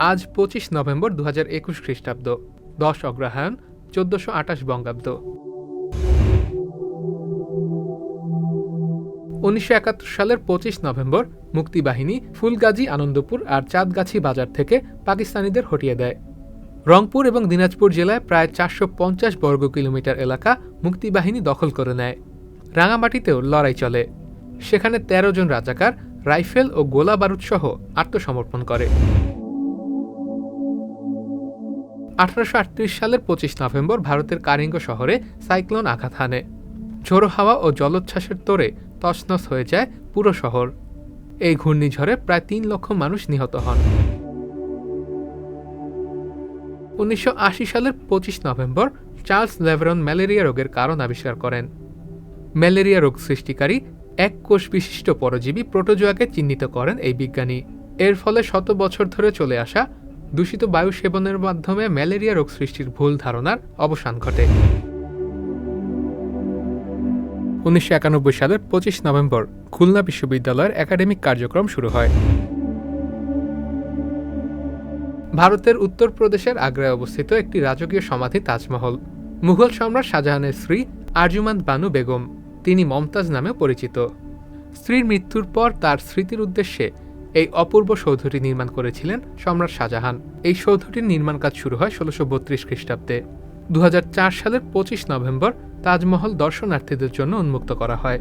আজ পঁচিশ নভেম্বর দু হাজার একুশ খ্রিস্টাব্দ। দশ অগ্রহায়ণ, চোদ্দশো আঠাশ বঙ্গাব্দ। উনিশশো একাত্তর সালের পঁচিশ নভেম্বর মুক্তিবাহিনী ফুলগাজী, আনন্দপুর আর চাঁদগাছি বাজার থেকে পাকিস্তানিদের হটিয়ে দেয়। রংপুর এবং দিনাজপুর জেলায় প্রায় চারশো পঞ্চাশ বর্গ কিলোমিটার এলাকা মুক্তিবাহিনী দখল করে নেয়। রাঙামাটিতেও লড়াই চলে। সেখানে ১৩ জন রাজাকার, রাইফেল ও গোলা বারুদসহ আত্মসমর্পণ করে। আঠারোশো আটত্রিশ সালের পঁচিশ নভেম্বর ভারতের কারিঙ্গ শহরে সাইক্লোন আঘাত হানে। ঝোড়ো হাওয়া ও জলোচ্ছ্বাসের তোড়ে তছনছ হয়ে যায় পুরো শহর। এই ঘূর্ণিঝড়ে প্রায় তিন লক্ষ মানুষ নিহত হন। উনিশশো আশি সালের পঁচিশ নভেম্বর চার্লস লেভরন ম্যালেরিয়া রোগের কারণ আবিষ্কার করেন। ম্যালেরিয়া রোগ সৃষ্টিকারী এক কোষ বিশিষ্ট পরজীবী প্রোটোজোয়াকে চিহ্নিত করেন এই বিজ্ঞানী। এর ফলে শত বছর ধরে চলে আসা দূষিত বায়ু সেবনের মাধ্যমে ম্যালেরিয়া রোগ সৃষ্টির ভুল ধারণার অবসান ঘটে। উনিশশো একানব্বই সালের পঁচিশ নভেম্বর খুলনা বিশ্ববিদ্যালয়ের একাডেমিক কার্যক্রম শুরু হয়। ভারতের উত্তরপ্রদেশের আগ্রায় অবস্থিত একটি রাজকীয় সমাধি তাজমহল। মুঘল সম্রাট শাহজাহানের স্ত্রী আরজুমান বানু বেগম, তিনি মমতাজ নামে পরিচিত। স্ত্রীর মৃত্যুর পর তার স্মৃতির উদ্দেশ্যে এই অপূর্ব সৌধটি নির্মাণ করেছিলেন সম্রাট শাহজাহান। এই সৌধটির নির্মাণ কাজ শুরু হয় ষোলোশো বত্রিশ খ্রিস্টাব্দে। দু হাজার চার সালের পঁচিশ নভেম্বর তাজমহল দর্শনার্থীদের জন্য উন্মুক্ত করা হয়।